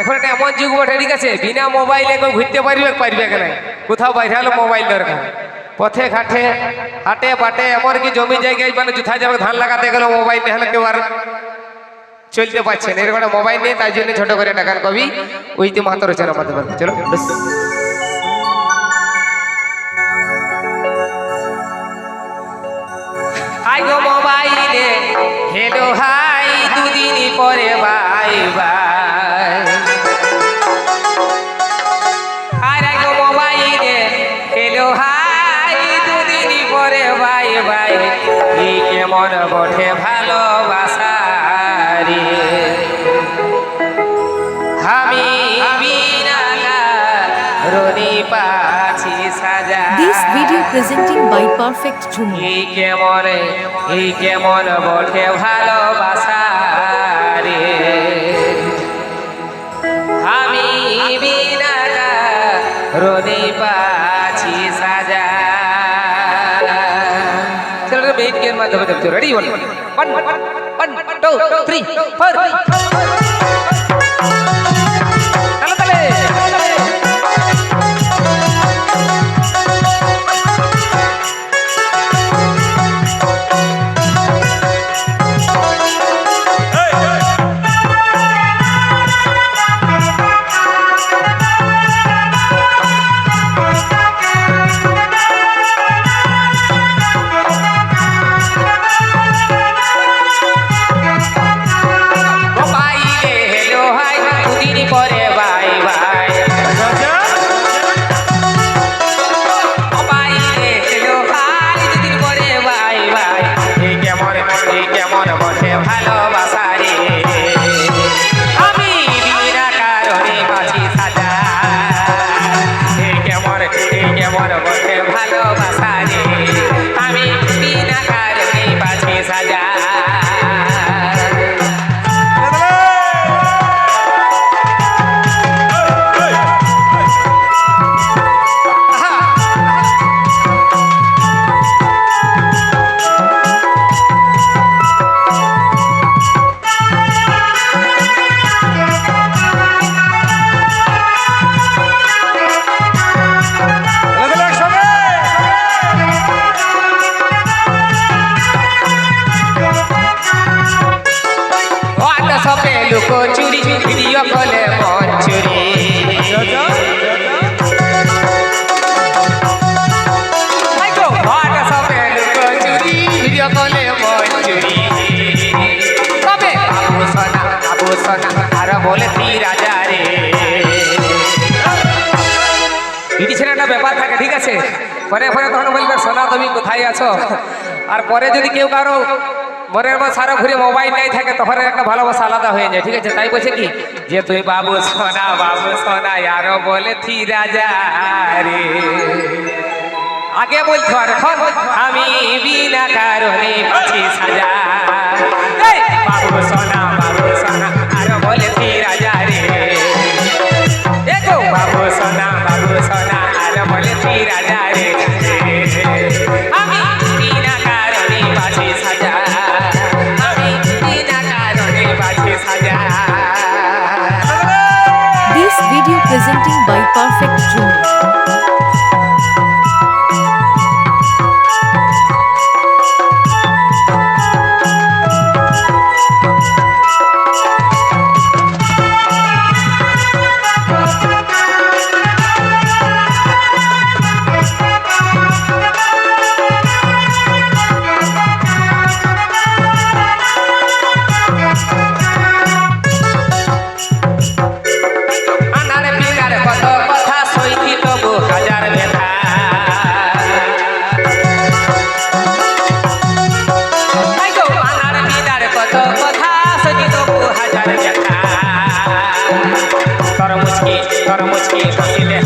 এখন একটা এমন যুগ বটে, ঠিক আছে? বিনা মোবাইলে কেউ ঘুরতে পারবে পারবে কেন কোথাও বাইরে হলো মোবাইল দরকার। পথে ঘাটে, হাটে বাটে এমনকি জমি জায়গায় মানে যুথা যাবে ধান লাগাতে গেলে মোবাইল হলে কেউ আর চলতে পারছে না। এরকম মোবাইল নিয়ে তাই জন্য ছোট করে টাকার কবি ওইতে মাত্র রচনা পাতে পারবে। চলো। হাই গো মোবাইলে হেলো, হাই, দুদিন পরে বাই বাই। এই কেমন বটে ভালোবাসা আমি রনি পাছি সাজা। কেমন এই কেমন বটে আমি বিনা পাছি সাজা। Ready one. One one two three four কেমন ভালোবাসা। তবে বাবু সোনা বাবু সোনা আর বলে রাজা রে। দিদি ছেলেটা ব্যাপার থাকে ঠিক আছে? পরে পরে তখন বলবে সোনা তুমি কোথায় আছো? আর পরে যদি কেউ কারও মনের বা সারা ঘুরে মোবাইল নাই থাকে, তখন একটা ভালোবাসা আলাদা হয়ে যায়, ঠিক আছে? তাই বলছে কি? যে তুই বাবু সোনা বাবু সোনা, আরও বলে থি রাজা রে। আগে বলছো আর এখন? আমি বিনা কারণে পাচ্ছি সাজা বাবু সোনা বাবু সোনা, আরও বলে থি রাজা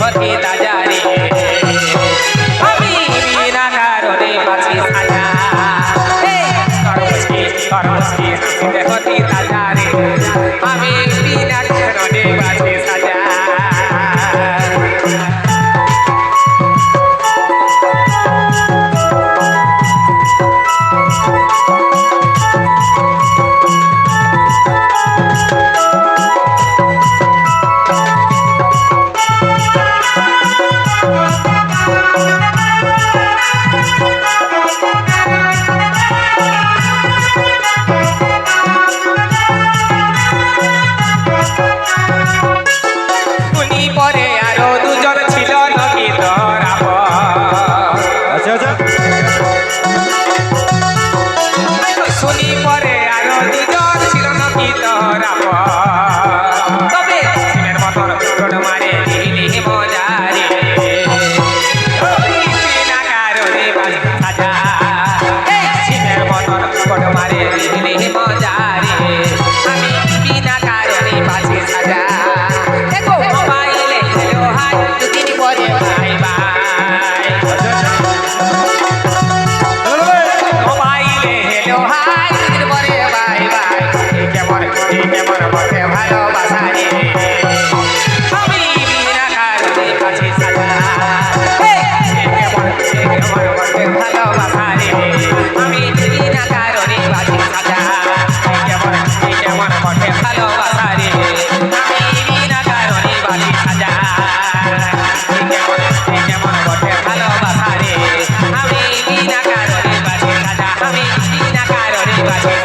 বসিলে হতি বিনা কারণে বাজি সাজা